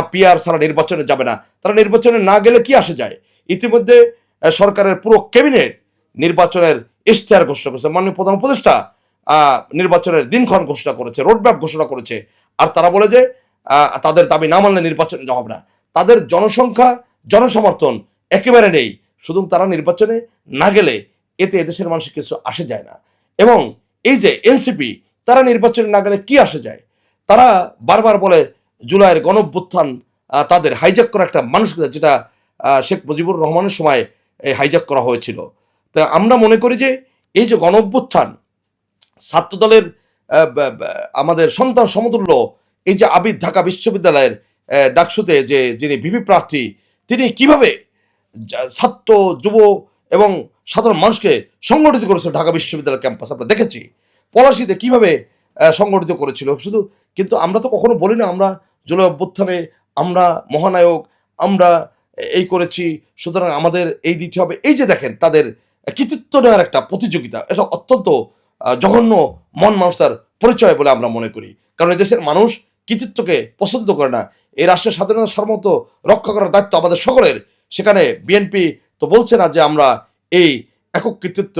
তারা পিআর ছাড়া নির্বাচনে যাবে না। তারা নির্বাচনে না গেলে কি আসে যায়? ইতিমধ্যে সরকারের পুরো ক্যাবিনেট নির্বাচনের ইশতেহার ঘোষণা করেছে। মাননীয় প্রধান উপদেষ্টা নির্বাচনের দিনক্ষণ ঘোষণা করেছে, রোডম্যাপ ঘোষণা করেছে। আর তারা বলে যে তাদের দাবি না মানলে নির্বাচনে হবে না। তাদের জনসংখ্যা, জনসমর্থন একেবারে নেই। শুধু তারা নির্বাচনে না গেলে এতে এদেশের মানুষের কিছু আসে যায় না। এবং এই যে এনসিপি, তারা নির্বাচনে না গেলে কি আসে যায়? তারা বারবার বলে জুলাইয়ের গণভ্যুত্থান তাদের হাইজ্যাক করা একটা মানসিকতা যেটা শেখ মুজিবুর রহমানের সময় হাইজ্যাক করা হয়েছিল। তা আমরা মনে করি যে, এই যে গণভ্যুত্থান ছাত্রদলের আমাদের সন্তান সমতুল্য, এই যে আবিদ ঢাকা বিশ্ববিদ্যালয়ের ডাকসুতে যে, যিনি ভিপি প্রার্থী, তিনি কীভাবে ছাত্র, যুব এবং সাধারণ মানুষকে সংগঠিত করেছিল ঢাকা বিশ্ববিদ্যালয় ক্যাম্পাস? আমরা দেখেছি। পলাশিতে কীভাবে সংগঠিত করেছিল? শুধু, কিন্তু আমরা তো কখনো বলি না আমরা জুলাই অভ্যুত্থানে আমরা মহানায়ক, আমরা এই করেছি, সুতরাং আমাদের এই দিতে হবে। এই যে দেখেন, তাদের কৃতিত্ব নেওয়ার একটা প্রতিযোগিতা, এটা অত্যন্ত জঘন্য, মন মানুষতার পরিচয় বলে আমরা মনে করি। কারণ দেশের মানুষ কৃতিত্বকে পছন্দ করে না। এই রাষ্ট্রের স্বাধীনতা, সার্বভৌমত্ব রক্ষা করার দায়িত্ব আমাদের সকলের। সেখানে বিএনপি তো বলছে না যে আমরা এই একক কৃতিত্ব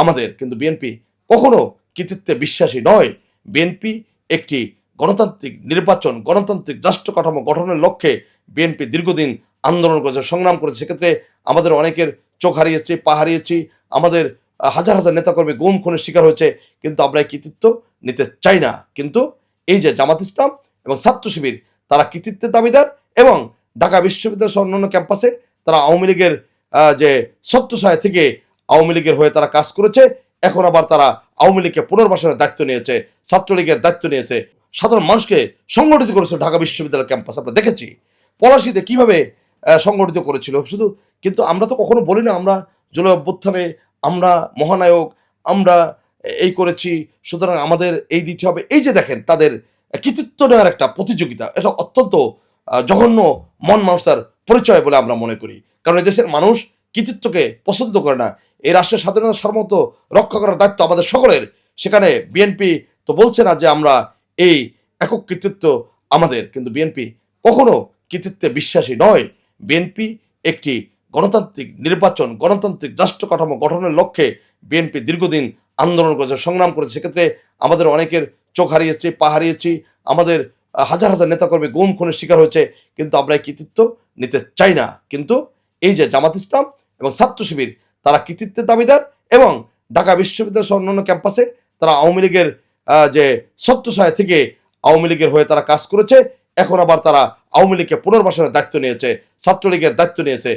আমাদের, কিন্তু বিএনপি কখনো কৃতিত্বে বিশ্বাসী নয়। বিএনপি একটি গণতান্ত্রিক নির্বাচন, গণতান্ত্রিক রাষ্ট্র কাঠামো গঠনের লক্ষ্যে বিএনপি দীর্ঘদিন আন্দোলন করেছে, সংগ্রাম করেছে। সেক্ষেত্রে আমাদের অনেকের চোখ হারিয়েছি, পা হারিয়েছি। আমাদের হাজার হাজার নেতাকর্মী গুম, খুনের শিকার হয়েছে। কিন্তু আমরা এই কৃতিত্ব নিতে চাই না। কিন্তু এই যে জামাত ইসলাম এবং ছাত্র শিবির, তারা কৃতিত্বের দাবিদার এবং ঢাকা বিশ্ববিদ্যালয় সহ অন্যান্য ক্যাম্পাসে তারা আওয়ামী লীগের যে সত্যসায় থেকে আওয়ামী লীগের হয়ে তারা কাজ করেছে। এখন আবার তারা আওয়ামী লীগকে পুনর্বাসনের দায়িত্ব নিয়েছে, ছাত্রলীগের দায়িত্ব নিয়েছে। সাধারণ মানুষকে সংগঠিত করেছিল ঢাকা বিশ্ববিদ্যালয় ক্যাম্পাস। আমরা দেখেছি পলাশিতে কীভাবে সংগঠিত করেছিল। শুধু কিন্তু আমরা তো কখনো বলি না আমরা জুলাই অভ্যুত্থানে আমরা মহানায়ক, আমরা এই করেছি, সুতরাং আমাদের এই দিতে হবে। এই যে দেখেন, তাদের কৃতিত্ব নেওয়ার একটা প্রতিযোগিতা, এটা অত্যন্ত জঘন্য মন মানুষতার পরিচয় বলে আমরা মনে করি। কারণ দেশের মানুষ কৃতিত্বকে পছন্দ করে না। এই রাষ্ট্রের স্বাধীনতা সার্বভৌমত্ব রক্ষা করার দায়িত্ব আমাদের সকলের। সেখানে বিএনপি তো বলছে না যে আমরা এই একক কৃতিত্ব আমাদের। কিন্তু বিএনপি কখনো কৃতিত্বে বিশ্বাসী নয়। বিএনপি একটি গণতান্ত্রিক নির্বাচন, গণতান্ত্রিক রাষ্ট্র কাঠামো গঠনের লক্ষ্যে বিএনপি দীর্ঘদিন আন্দোলন করেছে, সংগ্রাম করেছে। সেক্ষেত্রে আমাদের অনেকের চোখ হারিয়েছি, পা হারিয়েছি, আমাদের হাজার হাজার নেতাকর্মী গুম খুনের শিকার হয়েছে, কিন্তু আমরা এই কৃতিত্ব নিতে চাই না। কিন্তু এই যে জামাত ইসলাম এবং ছাত্র শিবির, তারা কৃতিত্বের দাবিদার এবং ঢাকা বিশ্ববিদ্যালয় সহ অন্যান্য ক্যাম্পাসে তারা আওয়ামী লীগের যে সত্যসায় থেকে আওয়ামী লীগের হয়ে তারা কাজ করেছে, এখন আবার তারা আওয়ামী লীগকে পুনর্বাসনের দায়িত্ব নিয়েছে, ছাত্রলীগের দায়িত্ব নিয়েছে।